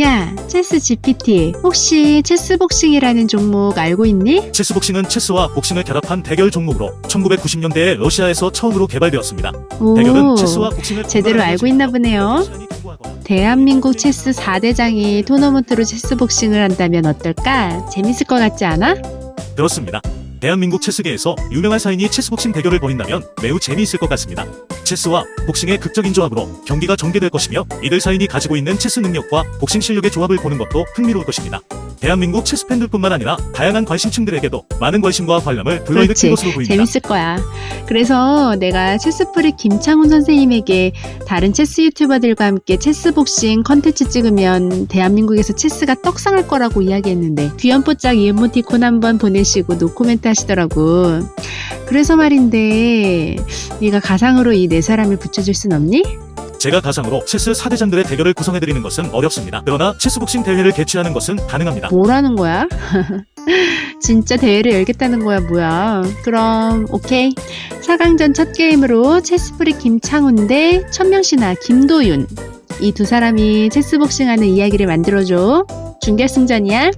야, 체스 GPT, 혹시 체스복싱이라는 종목 알고 있니? 체스복싱은 체스와 복싱을 결합한 대결 종목으로 1990년대에 러시아에서 처음으로 개발되었습니다. 오, 대결은 체스와 복싱을 제대로 알고 있나 보네요. 대한민국 체스 4대장이 토너먼트로 체스복싱을 한다면 어떨까? 재밌을 것 같지 않아? 그렇습니다. 대한민국 체스계에서 유명한 사인이 체스복싱 대결을 벌인다면 매우 재미있을 것 같습니다. 체스와 복싱의 극적인 조합으로 경기가 전개될 것이며 이들 사인이 가지고 있는 체스 능력과 복싱 실력의 조합을 보는 것도 흥미로울 것입니다. 대한민국 체스 팬들뿐만 아니라 다양한 관심층들에게도 많은 관심과 관람을 불러일으킨 것으로 보입니다. 재밌을 거야. 그래서 내가 체스프리 김창훈 선생님에게 다른 체스 유튜버들과 함께 체스 복싱 컨텐츠 찍으면 대한민국에서 체스가 떡상할 거라고 이야기했는데 귀염뽀짝 이모티콘 한번 보내시고 노코멘트 하시더라고. 그래서 말인데 네가 가상으로 이내 내 사람을 붙여줄 순 없니? 제가 가상으로 체스 4대장들의 대결을 구성해드리는 것은 어렵습니다. 그러나 체스복싱 대회를 개최하는 것은 가능합니다. 뭐라는 거야? 진짜 대회를 열겠다는 거야 뭐야 그럼 오케이 4강전 첫 게임으로 체스프리 김창훈 대 천명신화 김도윤 이 두 사람이 체스복싱하는 이야기를 만들어줘 준결승전이야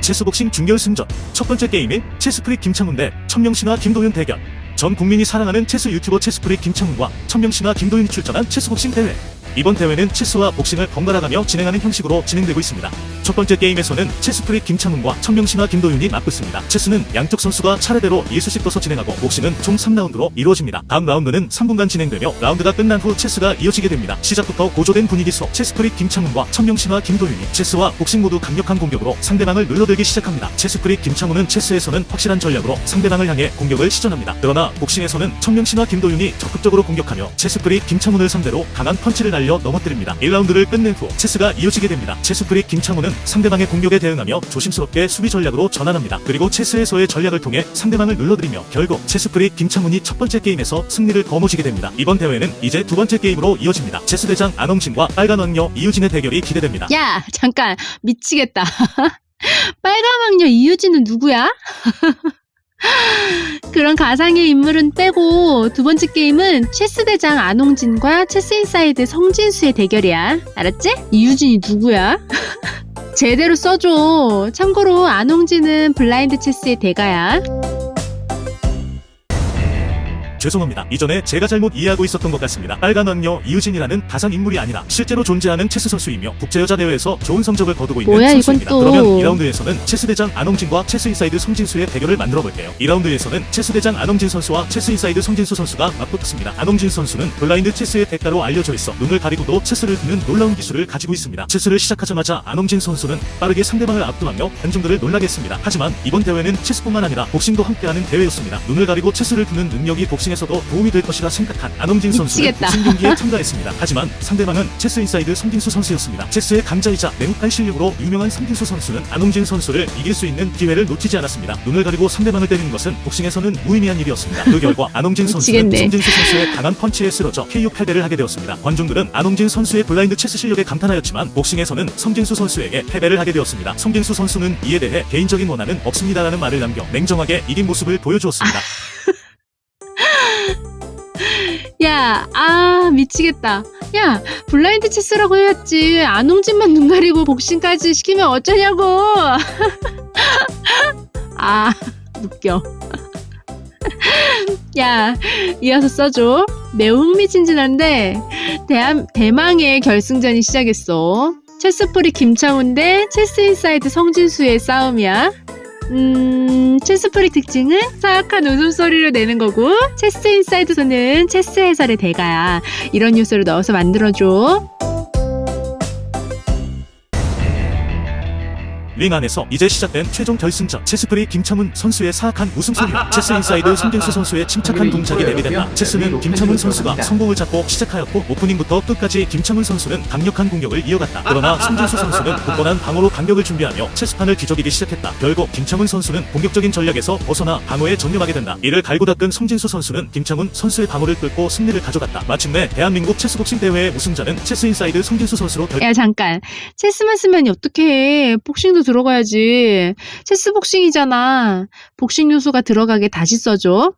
체스복싱 준결승전 첫 번째 게임인 체스프리 김창훈 대 천명신화 김도윤 대결 전 국민이 사랑하는 체스 유튜버 체스프리 김창훈과 천명씨나 김도윤이 출전한 체스복싱 대회. 이번 대회는 체스와 복싱을 번갈아가며 진행하는 형식으로 진행되고 있습니다. 첫 번째 게임에서는 체스프리 김창훈과 천명신화 김도윤이 맞붙습니다. 체스는 양쪽 선수가 차례대로 1수씩 떠서 진행하고 복싱은 총 3라운드로 이루어집니다. 다음 라운드는 3분간 진행되며 라운드가 끝난 후 체스가 이어지게 됩니다. 시작부터 고조된 분위기 속 체스프리 김창훈과 천명신화 김도윤이 체스와 복싱 모두 강력한 공격으로 상대방을 눌러들기 시작합니다. 체스프리 김창훈은 체스에서는 확실한 전략으로 상대방을 향해 공격을 시전합니다. 그러나 복싱에서는 천명신화 김도윤이 적극적으로 공격하며 체스프리 김창훈을 상대로 강한 펀치를 날 날려 넘어뜨립니다. 1라운드를 끝낸 후 체스가 이어지게 됩니다. 체스프리 김창호는 상대방의 공격에 대응하며 조심스럽게 수비 전략으로 전환합니다. 그리고 체스에서의 전략을 통해 상대방을 눌러들이며 결국 체스프리 김창훈이 첫 번째 게임에서 승리를 거머쥐게 됩니다. 이번 대회는 이제 두 번째 게임으로 이어집니다. 체스 대장 안홍진과 빨간 왕녀 이유진의 대결이 기대됩니다. 야 잠깐 미치겠다. 빨간 왕녀 이유진은 누구야? 그런 가상의 인물은 빼고 두 번째 게임은 체스 대장 안홍진과 체스 인사이드 성진수의 대결이야. 알았지? 이유진이 누구야? 제대로 써줘. 참고로 안홍진은 블라인드 체스의 대가야. 죄송합니다. 이전에 제가 잘못 이해하고 있었던 것 같습니다. 빨간 왕녀 이유진이라는 다산 인물이 아니라 실제로 존재하는 체스 선수이며 국제여자대회에서 좋은 성적을 거두고 있는 뭐야, 선수입니다. 또. 그러면 2라운드에서는 체스 대장 안홍진과 체스 인사이드 송진수의 대결을 만들어 볼게요. 2라운드에서는 체스 대장 안홍진 선수와 체스 인사이드 송진수 선수가 맞붙었습니다. 안홍진 선수는 블라인드 체스의 대가로 알려져 있어 눈을 가리고도 체스를 두는 놀라운 기술을 가지고 있습니다. 체스를 시작하자마자 안홍진 선수는 빠르게 상대방을 압도하며 관중들을 놀라게 했습니다. 하지만 이번 대회는 체스뿐만 아니라 복싱도 함께하는 대회였습니다. 눈을 가리고 체스를 두는 능력이 복싱 랭킹에서도 도움이 될 것이라 생각한 안홍진 선수는 우승 경기에 참가했습니다. 하지만 상대방은 체스 인사이드 성진수 선수였습니다. 체스의 강자이자 매우 깔 실력으로 유명한 성진수 선수는 안홍진 선수를 이길 수 있는 기회를 놓치지 않았습니다. 눈을 가리고 상대방을 때리는 것은 복싱에서는 무의미한 일이었습니다. 그 결과 안홍진 선수는 성진수 선수의 강한 펀치에 쓰러져 KO 패배를 하게 되었습니다. 관중들은 안홍진 선수의 블라인드 체스 실력에 감탄하였지만 복싱에서는 성진수 선수에게 패배를 하게 되었습니다. 성진수 선수는 이에 대해 개인적인 원한은 없습니다라는 말을 남겨 냉정하게 이긴 모습을 보여주었습니다. 아... 야, 아, 미치겠다. 야, 블라인드 체스라고 해야지. 안홍진만 눈 가리고 복싱까지 시키면 어쩌냐고. 아, 웃겨. 야, 이어서 써줘. 매우 흥미진진한데, 대한, 대망의 결승전이 시작했어. 체스프리 김창훈 대 체스인사이드 성진수의 싸움이야. 음, 체스프리 특징은 사악한 웃음소리를 내는 거고, 체스 인사이드소는 체스 해설의 대가야. 이런 요소를 넣어서 만들어줘. 링 안에서 이제 시작된 최종 결승전. 체스프리 김창훈 선수의 사악한 웃음소리와 체스 인사이드 손경수 선수의 침착한 동작이 대비된다. 체스는 김창훈 선수가 성공을 잡고 시작하였고 오프닝부터 끝까지 김창훈 선수는 강력한 공격을 이어갔다. 그러나 손경수 선수는 굳건한 방어로 반격을 준비하며 체스판을 뒤적이기 시작했다. 결국 김창훈 선수는 공격적인 전략에서 벗어나 방어에 전념하게 된다. 이를 갈고 닦은 성진수 선수는 김창훈 선수의 방어를 끌고 승리를 가져갔다. 마침내 대한민국 체스복싱 대회의 우승자는 체스 인사이드 성진수 선수로 결... 야 잠깐. 체스만 쓰면 어떻게 해. 복싱도 들... 들어가야지. 체스 복싱이잖아. 복싱 요소가 들어가게 다시 써줘.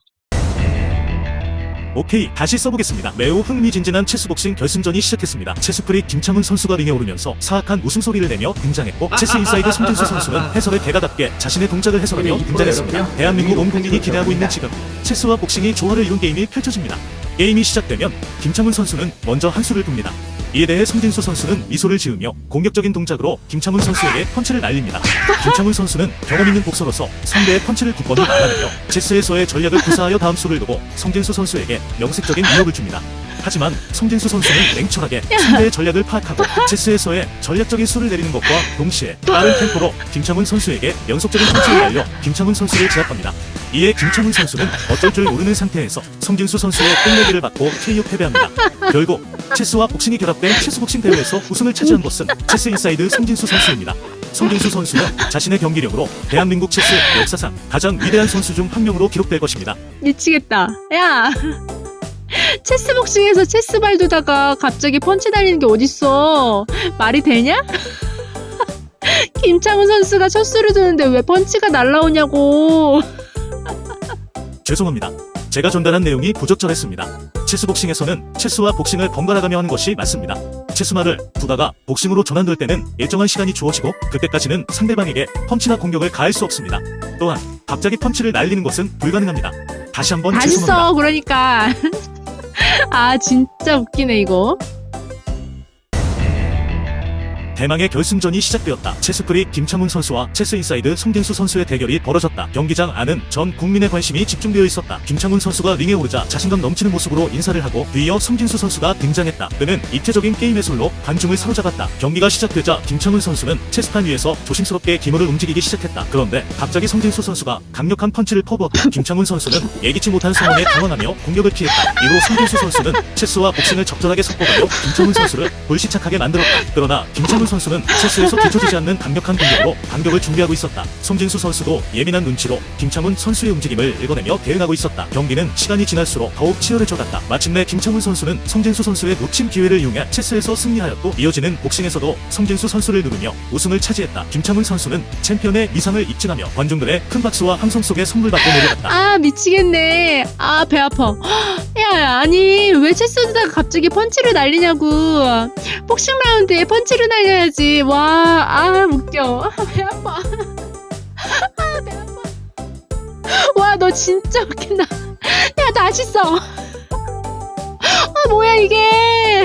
오케이 다시 써보겠습니다. 매우 흥미진진한 체스복싱 결승전이 시작했습니다. 체스프리 김창훈 선수가 링에 오르면서 사악한 웃음소리를 내며 등장했고 아, 체스 아, 아, 인사이드 송준수 선수는 해설의 대가답게 자신의 동작을 해설하며 등장했습니다. 대한민국 온 국민이 기대하고 있는 지금. 체스와 복싱이 조화를 이룬 게임이 펼쳐집니다. 게임이 시작되면 김창훈 선수는 먼저 한 수를 둡니다. 이에 대해 송진수 선수는 미소를 지으며 공격적인 동작으로 김창훈 선수에게 펀치를 날립니다. 김창훈 선수는 경험 있는 복서로서 상대의 펀치를 굳건히 막아내며 체스에서의 전략을 구사하여 다음 수를 두고 송진수 선수에게 명색적인 위협을 줍니다. 하지만 송진수 선수는 냉철하게 상대의 전략을 파악하고 체스에서의 전략적인 수를 내리는 것과 동시에 빠른 템포로 김창훈 선수에게 연속적인 펀치를 날려 김창훈 선수를 제압합니다. 이에 김창훈 선수는 어쩔 줄 모르는 상태에서 송진수 선수의 끝내기를 받고 KO 패배합니다. 결국 체스와 복싱이 결합된 체스복싱 대회에서 우승을 차지한 것은 체스 인사이드 송진수 선수입니다. 송진수 선수는 자신의 경기력으로 대한민국 체스 역사상 가장 위대한 선수 중 한 명으로 기록될 것입니다. 미치겠다. 야! 체스 복싱에서 체스발 두다가 갑자기 펀치 날리는 게 어딨어. 말이 되냐? 김창훈 선수가 첫 수를 두는데 왜 펀치가 날라오냐고. 죄송합니다. 제가 전달한 내용이 부적절했습니다. 체스복싱에서는 체스와 복싱을 번갈아가며 하는 것이 맞습니다. 체스말을 두다가 복싱으로 전환될 때는 일정한 시간이 주어지고 그때까지는 상대방에게 펀치나 공격을 가할 수 없습니다. 또한 갑자기 펀치를 날리는 것은 불가능합니다. 다시 한번 죄송합니다. 써, 그러니까. 아, 진짜 웃기네, 이거. 대망의 결승전이 시작되었다. 체스프리 김창훈 선수와 체스인사이드 송진수 선수의 대결이 벌어졌다. 경기장 안은 전 국민의 관심이 집중되어 있었다. 김창훈 선수가 링에 오르자 자신감 넘치는 모습으로 인사를 하고 뒤이어 송진수 선수가 등장했다. 그는 입체적인 게임의 솔로 관중을 사로잡았다. 경기가 시작되자 김창훈 선수는 체스판 위에서 조심스럽게 기물을 움직이기 시작했다. 그런데 갑자기 송진수 선수가 강력한 펀치를 퍼부었다. 김창훈 선수는 예기치 못한 상황에 당황하며 공격을 피했다. 이후 송진수 선수는 체스와 복싱을 적절하게 섞어가며 김창훈 선수를 불시착하게 만들었다. 그러나 김창훈 선수는 체스에서 뒤처지지 않는 강력한 공격으로 반격을 준비하고 있었다. 송진수 선수도 예민한 눈치로 김창훈 선수의 움직임을 읽어내며 대응하고 있었다. 경기는 시간이 지날수록 더욱 치열해져갔다. 마침내 김창훈 선수는 송진수 선수의 놓친 기회를 이용해 체스에서 승리하였고 이어지는 복싱에서도 송진수 선수를 누르며 우승을 차지했다. 김창훈 선수는 챔피언의 위상을 입증하며 관중들의 큰 박수와 함성 속에 선물 받고 내려갔다. 아, 미치겠네. 아, 배 아파. 야, 아니, 두다가 갑자기 펀치를 날리냐고. 복싱 라운드에 펀치를 날려야지. 와, 아, 웃겨. 아, 배 아파. 아, 배 아파. 와, 너 진짜 웃긴다. 야, 다시 써. 아, 뭐야, 이게.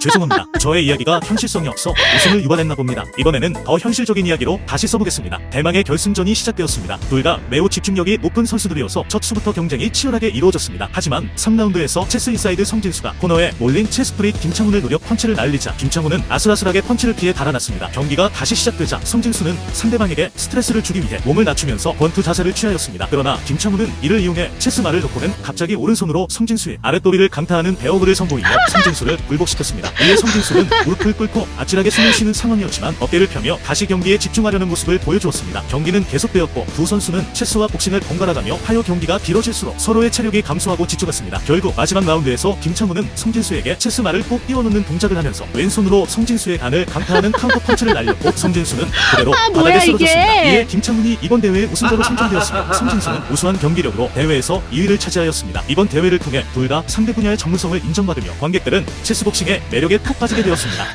죄송합니다. 저의 이야기가 현실성이 없어 웃음을 유발했나 봅니다. 이번에는 더 현실적인 이야기로 다시 써보겠습니다. 대망의 결승전이 시작되었습니다. 둘 다 매우 집중력이 높은 선수들이어서 첫 수부터 경쟁이 치열하게 이루어졌습니다. 하지만 3라운드에서 체스 인사이드 성진수가 코너에 몰린 체스프릿 김창훈을 노려 펀치를 날리자 김창훈은 아슬아슬하게 펀치를 피해 달아났습니다. 경기가 다시 시작되자 성진수는 상대방에게 스트레스를 주기 위해 몸을 낮추면서 권투 자세를 취하였습니다. 그러나 김창훈은 이를 이용해 체스 말을 놓고는 갑자기 오른손으로 성진수의 아랫도리를 강타하는 베어그를 선보이며 성진수를 굴복시켰습니다. 이에 성진수는 무릎을 꿇고 아찔하게 숨을 쉬는 상황이었지만 어깨를 펴며 다시 경기에 집중하려는 모습을 보여주었습니다. 경기는 계속되었고 두 선수는 체스와 복싱을 번갈아가며 하여 경기가 길어질수록 서로의 체력이 감소하고 지쳐갔습니다. 결국 마지막 라운드에서 김창훈은 성진수에게 체스말을 꼭 띄워놓는 동작을 하면서 왼손으로 성진수의 간을 강타하는 카운터 펀치를 날렸고 성진수는 그대로 아, 바닥에 쓰러졌습니다. 이에 김창훈이 이번 대회의 우승자로 선정되었습니다. 성진수는 우수한 경기력으로 대회에서 2위를 차지하였습니다. 이번 대회를 통해 둘다 상대 분야의 전문성을 인정받으며 관객들은 체스복싱의 매력에 푹 빠지게 되었습니다.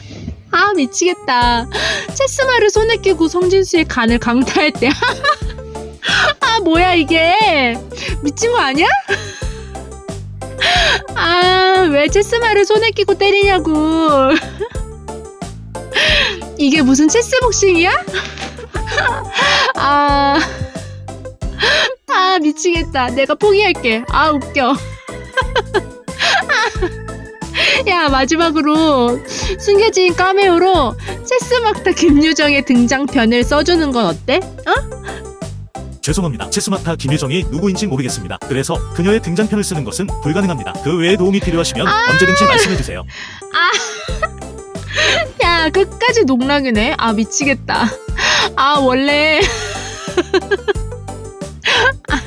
아, 미치겠다. 체스말을 손에 끼고 성진수의 간을 강타했대. 아, 뭐야, 이게. 미친 거 아니야? 아, 왜 체스말을 손에 끼고 때리냐고. 이게 무슨 체스 복싱이야? 아, 아, 미치겠다. 내가 포기할게. 아, 웃겨. 야, 마지막으로 숨겨진 카메오로 체스막타 김유정의 등장편을 써주는 건 어때? 죄송합니다. 체스마타 김유정이 누구인지 모르겠습니다. 그래서 그녀의 등장편을 쓰는 것은 불가능합니다. 그 외에 도움이 필요하시면 언제든지 말씀해 주세요. 야, 끝까지 농락이네. 아, 미치겠다. 아, 원래. 아,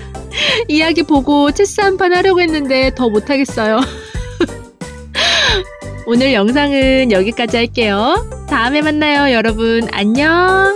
이야기 보고 체스 한 판 하려고 했는데 더 못하겠어요. 오늘 영상은 여기까지 할게요. 다음에 만나요, 여러분. 안녕.